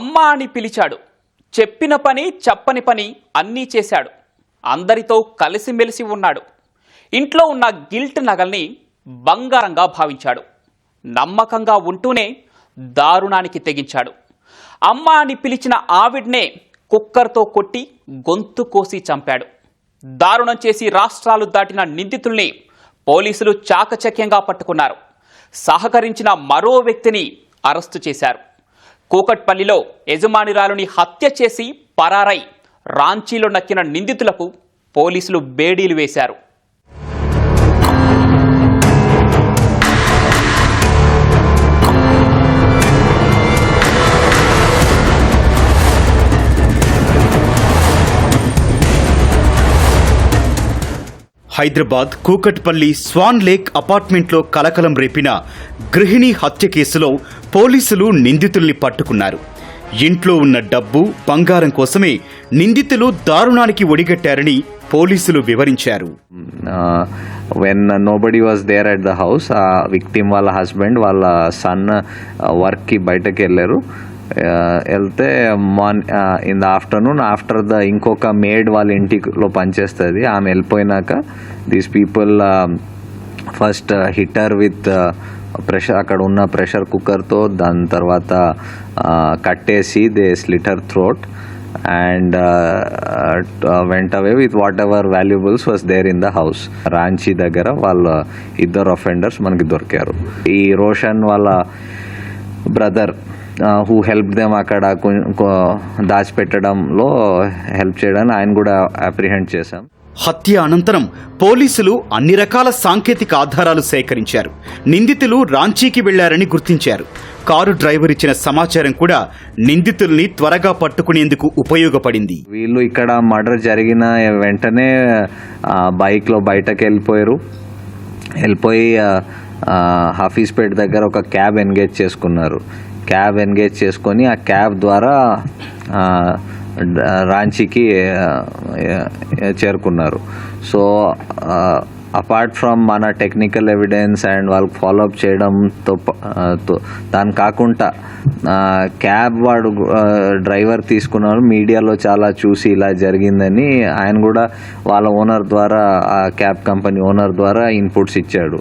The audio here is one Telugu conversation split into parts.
అమ్మ అని పిలిచాడు. చెప్పిన పని చెప్పని పని అన్నీ చేశాడు. అందరితో కలిసిమెలిసి ఉన్నాడు. ఇంట్లో ఉన్న గిల్ట్ నగల్ని బంగారంగా భావించాడు. నమ్మకంగా ఉంటూనే దారుణానికి తెగించాడు. అమ్మ అని పిలిచిన ఆవిడ్నే కుక్కర్తో కొట్టి గొంతు కోసి చంపాడు. దారుణం చేసి రాష్ట్రాలు దాటిన నిందితుల్ని పోలీసులు చాకచక్యంగా పట్టుకున్నారు. సహకరించిన మరో వ్యక్తిని అరెస్టు చేశారు. కూకట్పల్లిలో యజమానిరాలుని హత్య చేసి పరారై రాంచీలో నక్కిన నిందితులకు పోలీసులు బేడీలు వేశారు. హైదరాబాద్ కూకట్పల్లి స్వాన్ లేక్ అపార్ట్మెంట్లో కలకలం రేపిన గృహిణి హత్య కేసులో పోలీసులు నిందితుల్ని పట్టుకున్నారు. ఇంట్లో ఉన్న డబ్బు బంగారం కోసమే నిందితులు దారుణానికి ఒడిగట్టారని పోలీసులు వివరించారు. When nobody was there at the house ఆ విక్టిమ్ వాళ్ళ హస్బెండ్ వాళ్ళ సన్ వర్క్కి బయటకు వెళ్ళారు వెళ్తే morn in the afternoon after the ఇంకొక మేడ్ వాళ్ళ ఇంటిలో పనిచేస్తుంది. ఆమె వెళ్ళిపోయినాక these people first hit her with pressure అక్కడ ఉన్న ప్రెషర్ కుక్కర్తో దాని తర్వాత కట్టేసి they slit her throat and went away with what valuables was there in the house Ranchi దగ్గర వాళ్ళ ఇద్దరు అఫెండర్స్ మనకి దొరికారు. ఈ రోషన్ వాళ్ళ బ్రదర్ హూ హెల్ప్ దెమ్ అక్కడ దాచిపెట్టడంలో హెల్ప్ చేయడానికి ఆయన కూడా అప్రిహెండ్ చేశాం. హత్య అనంతరం పోలీసులు అన్ని రకాల సాంకేతిక ఆధారాలు సేకరించారు. నిందితులు రాంచీకి వెళ్ళారని గుర్తించారు. కారు డ్రైవర్ ఇచ్చిన సమాచారం కూడా నిందితుల్ని త్వరగా పట్టుకునేందుకు ఉపయోగపడింది. వీళ్ళు ఇక్కడ మర్డర్ జరిగిన వెంటనే బైక్లో బయటకు వెళ్ళిపోయారు. వెళ్ళిపోయి హఫీజ్పేట్ దగ్గర ఒక క్యాబ్ ఎంగేజ్ చేసుకున్నారు. క్యాబ్ ఎంగేజ్ చేసుకొని ఆ క్యాబ్ ద్వారా రాంచీకి చేరుకున్నారు. సో అపార్ట్ ఫ్రమ్ మన టెక్నికల్ ఎవిడెన్స్ అండ్ వాళ్ళకి ఫాలోఅప్ చేయడంతో తో- దాని కాకుండా క్యాబ్ వాడు డ్రైవర్ తీసుకున్నాడు మీడియాలో చాలా చూసి ఇలా జరిగిందని ఆయన కూడా వాళ్ళ ఓనర్ ద్వారా ఆ క్యాబ్ కంపెనీ ఓనర్ ద్వారా ఇన్పుట్స్ ఇచ్చాడు.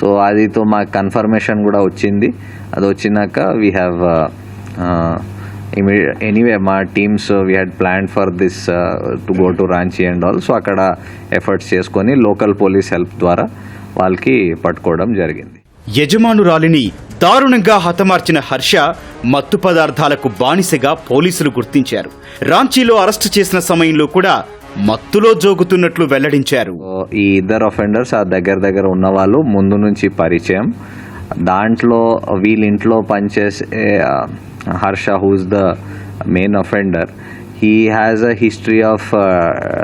సో అదితో మాకు కన్ఫర్మేషన్ కూడా వచ్చింది. అది వచ్చినాక వీ హ్యావ్ ఎనీవే మా teams we had plan for this to go to Ranchi and all so అక్కడ ఎఫర్ట్స్ చేసుకొని లోకల్ పోలీస్ హెల్ప్ ద్వారా వాళ్ళకి పట్టుకోవడం జరిగింది. యజమానురాలిని దారుణంగా హతమార్చిన హర్ష మత్తు పదార్థాలకు బానిసగా పోలీసులు గుర్తించారు. రాంచీలో అరెస్టు చేసిన సమయంలో కూడా మత్తులో జోగుతున్నట్లు వెల్లడించారు. ఈ ఇద్దరు అఫెండర్స్ ఆ దగ్గర దగ్గర ఉన్న వాళ్ళు ముందు నుంచి పరిచయం. దాంట్లో వీళ్ళ ఇంట్లో పనిచేసే ఆ, Harsha who's the main offender he has a history of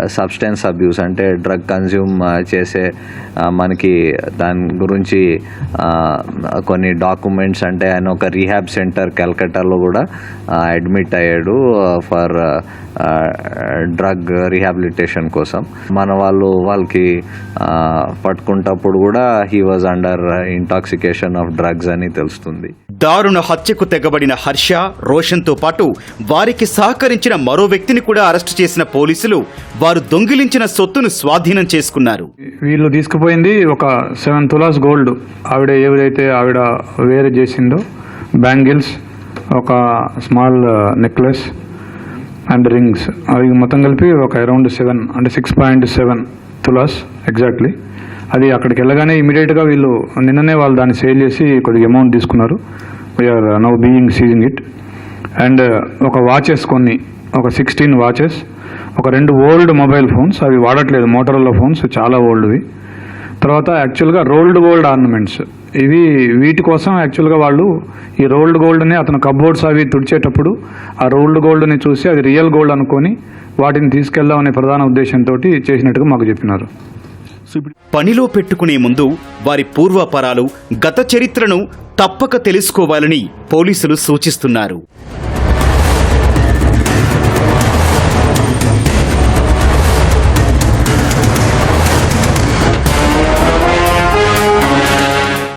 substance abuse అంటే డ్రగ్ కన్జ్యూమ్ uh, చేసే uh, మనకి దాని గురించి uh, కొన్ని డాక్యుమెంట్స్ అంటే ఆయన ఒక రీహాబ్ సెంటర్ కలకట్టాలో కూడా అడ్మిట్ అయ్యాడు ఫర్ డ్రగ్ రీహాబిలిటేషన్ కోసం. మన వాళ్ళు వాళ్ళకి పట్టుకుంటప్పుడు కూడా he was under intoxication of drugs అని తెలుస్తుంది. దారుణ హత్యకు తెగబడిన హర్ష రోషన్తో పాటు వారికి సహకరించిన మరో వ్యక్తిని కూడా అరెస్టు చేసిన పోలీసులు వారు దొంగిలించిన సొత్తును స్వాధీనం చేసుకున్నారు. వీళ్ళు తీసుకుపోయింది ఒక సెవెన్ తులాస్ గోల్డ్. ఆవిడ ఏదైతే ఆవిడ వేరే చేసిందో బ్యాంగిల్స్ ఒక స్మాల్ నెక్లెస్ అండ్ రింగ్స్. అవి మొత్తం కలిపి ఒక అరౌండ్ సెవెన్ అంటే six point seven tolas exactly. అది అక్కడికి వెళ్ళగానే ఇమీడియట్గా వీళ్ళు నిన్ననే వాళ్ళు దాన్ని సేల్ చేసి కొద్దిగా అమౌంట్ తీసుకున్నారు. We're now being seizing it and ఒక వాచెస్ కొన్ని ఒక సిక్స్టీన్ వాచెస్ ఒక రెండు ఓల్డ్ మొబైల్ ఫోన్స్ అవి వాడట్లేదు. మోటార్లో ఫోన్స్ చాలా ఓల్డ్వి తర్వాత యాక్చువల్గా రోల్డ్ గోల్డ్ ఆర్నమెంట్స్ ఇవి వీటి కోసం యాక్చువల్గా వాళ్ళు ఈ రోల్డ్ గోల్డ్ని అతను కబోర్డ్స్ అవి తుడిచేటప్పుడు ఆ రోల్డ్ గోల్డ్ని చూసి అది రియల్ గోల్డ్ అనుకొని వాటిని తీసుకెళ్దాం అనే ప్రధాన ఉద్దేశంతో చేసినట్టుగా మాకు చెప్పినారు. పనిలో పెట్టుకునే ముందు వారి పూర్వాపరాలు గత చరిత్రను తప్పక తెలుసుకోవాలని పోలీసులు సూచిస్తున్నారు.